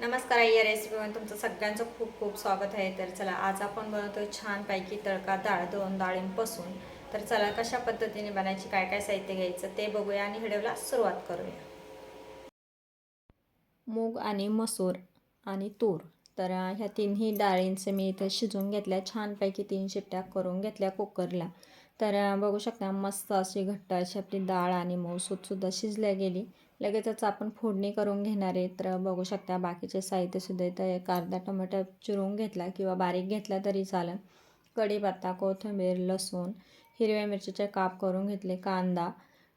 नमस्कार आई या रेसिपीमध्ये तुमचं सगळ्यांचं खूप खूप स्वागत आहे. तर चला आज आपण बनवतो छानपैकी तडका डाळ दोन डाळींपासून. तर चला कशा पद्धतीने बनायची काय काय साहित्य घ्यायचं ते बघूया आणि व्हिडिओला सुरुवात करूया. मूग आणि मसूर आणि तूर. तर ह्या तिन्ही डाळींचं मी इथं शिजवून घेतल्या छानपैकी तीन शिट्ट्या करून घेतल्या कुकरला. तर बघू शकता मस्त अशी घट्ट अशी आपली डाळ आणि मऊसूतसुद्धा शिजल्या गेली. लगेचच आपण फोडणी करून घेणार आहे. तर बघू शकता बाकीचे साहित्यसुद्धा इथं एक अर्धा टोमॅटो चिरून घेतला किंवा बारीक घेतला तरी चालेल. कढीपत्ता कोथिंबीर लसूण हिरव्या मिरचीचे काप करून घेतले कांदा.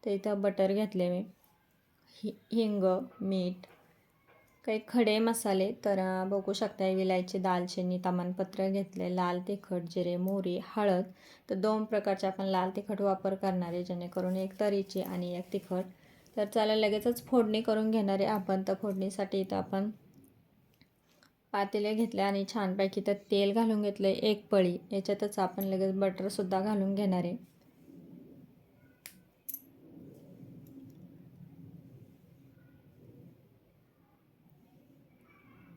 तर इथं बटर घेतले मी. हि हिंग मीठ काही खडे मसाले. तर बघू शकता विलायची दालचिनी तमानपत्र घेतले लाल तिखट जिरे मोहरी हळद. तर दोन प्रकारचे आपण लाल तिखट वापर करणार आहे जेणेकरून एक तरीची आणि एक तिखट. तर चला लगेचच फोडणी करून घेणार आहे आपण. तर फोडणीसाठी इथं आपण पातेले घेतले आणि छानपैकी तर तेल घालून घेतलं एक पळी. याच्यातच आपण लगेच बटरसुद्धा घालून घेणार आहे.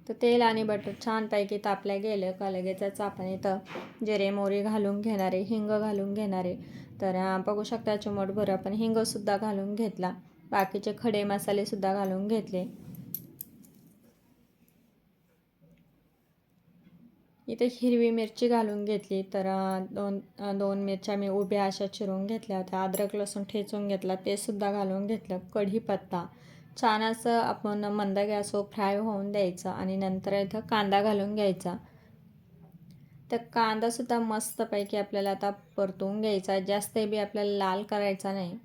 तर तेल आणि बटर छानपैकी तापल्या गेलं का लगेचच आपण इथं जिरे मोरी घालून घेणारे हिंग घालून घेणारे तर बघू शकता चिमटभर आपण हिंगसुद्धा घालून घेतला. बाकीचे खडे मसालेसुद्धा घालून घेतले. इथे हिरवी मिरची घालून घेतली तर दोन दोन मिरच्या मी उभ्या अशा चिरून घेतल्या होत्या. अद्रक लसूण ठेचून घेतला ते सुद्धा घालून घेतलं. कढीपत्ता छान असं आपण मंद गॅसवर फ्राय होऊन द्यायचं आणि नंतर इथं कांदा घालून घ्यायचा. तर कांदासुद्धा मस्तपैकी आपल्याला आता परतवून घ्यायचा जास्त बी आपल्याला लाल करायचा नाही.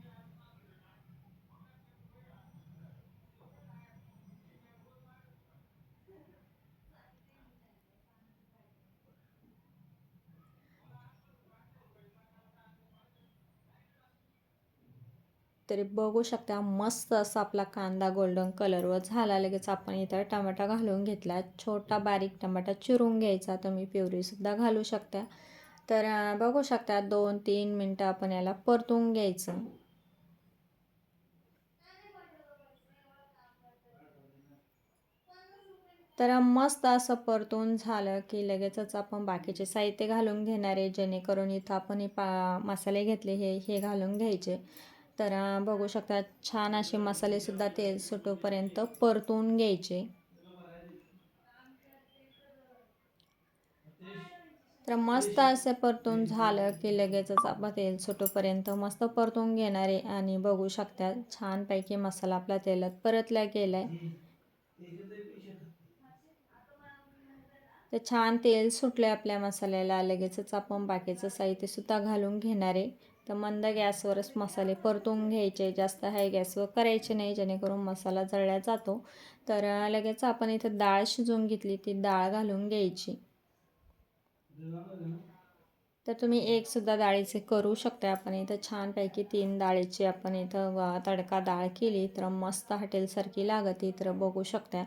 तरी बघू शकता मस्त असा आपला कांदा गोल्डन कलरवर झाला. लगेच आपण इथं टमाटा घालून घेतला. छोटा बारीक टमाटा चिरून घ्यायचा. तुम्ही प्युरीसुद्धा घालू शकता. तर बघू शकता दोन तीन मिनटं आपण याला परतून घ्यायचं. तर मस्त असं परतून झालं की लगेचच आपण बाकीचे साहित्य घालून घेणार आहे. जेणेकरून इथं आपण हे पा मसाले घेतले हे हे घालून घ्यायचे. तर बघू शकता छान असे मसालेसुद्धा तेल सुटोपर्यंत परतून घ्यायचे. तर मस्त असं परतून झालं की लगेचच आपण तेल सुटोपर्यंत मस्त परतून घेणार आहे. आणि बघू शकता छानपैकी मसाला आपला तेलात परतला गेला आहे तर छान तेल सुटलं आपल्या मसाल्याला. लगेचच आपण बाकीचं साहित्यसुद्धा घालून घेणार आहे. तर मंद गॅसवरच मसाले परतून घ्यायचे जास्त हाय गॅसवर करायचे नाही जेणेकरून मसाला जळला जातो. तर लगेच आपण इथं डाळ शिजवून घेतली ती डाळ घालून घ्यायची. तर तुम्ही एक सुद्धा डाळीचे करू शकता आपण इथं छानपैकी तीन डाळीची आपण इथं तडका डाळ केली तर मस्त हॉटेलसारखी लागते तर बघू शकता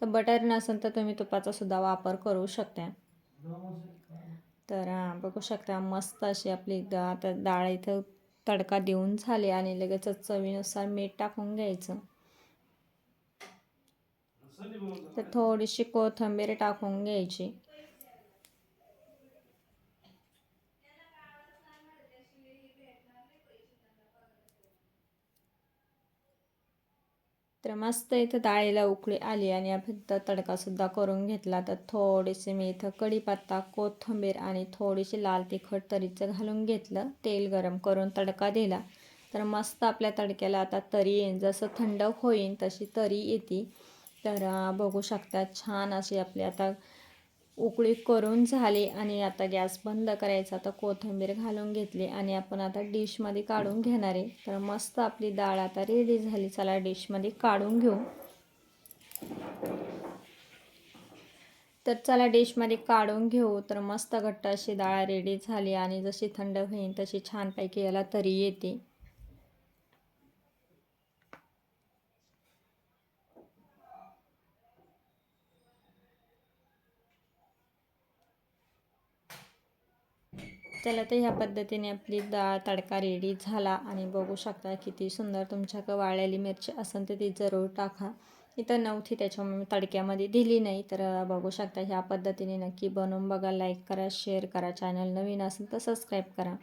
तर बटर नसेल तर तुम्ही तुपाचा सुद्धा वापर करू शकता तर बघू शकता मस्त अशी आपली आता डाळ इथं तडका देऊन झाली आणि लगेचच चवीनुसार मीठ टाकून घ्यायचं. तर थोडीशी कोथिंबीर टाकून घ्यायची. तर मस्त इथं डाळीला उकळी आली आणि आपण तडकासुद्धा करून घेतला. तर थोडीशी मी इथं कढीपत्ता कोथिंबीर आणि थोडीशी लाल तिखट तरीचं घालून घेतलं. तेल गरम करून तडका दिला. तर मस्त आपल्या तडक्याला आता तरी येईन. जसं थंड होईन तशी तरी येते. तर बघू शकता छान अशी आपली आता उकळी करून झाली आणि आता गॅस बंद करायचा तर कोथिंबीर घालून घेतली आणि आपण आता डिशमध्ये काढून घेणार आहे. तर मस्त आपली डाळ आता रेडी झाली. चला डिशमध्ये काढून घेऊ. तर चला डिशमध्ये काढून घेऊ. तर मस्त घट्ट अशी डाळ रेडी झाली आणि जशी थंड होईल तशी छानपैकी याला तरी येते. चला तर ह्या पद्धतीने आपली डाळ तडका रेडी झाला. आणि बघू शकता किती सुंदर तुमच्याकडं वाळलेली मिरची असेल तर ती जरूर टाका. इथं नव्हती त्याच्यामुळे मी तडक्यामध्ये दिली नाही. तर बघू शकता ह्या पद्धतीने नक्की बनवून बघा. लाईक करा शेअर करा. चॅनल नवीन असेल तर सबस्क्राईब करा.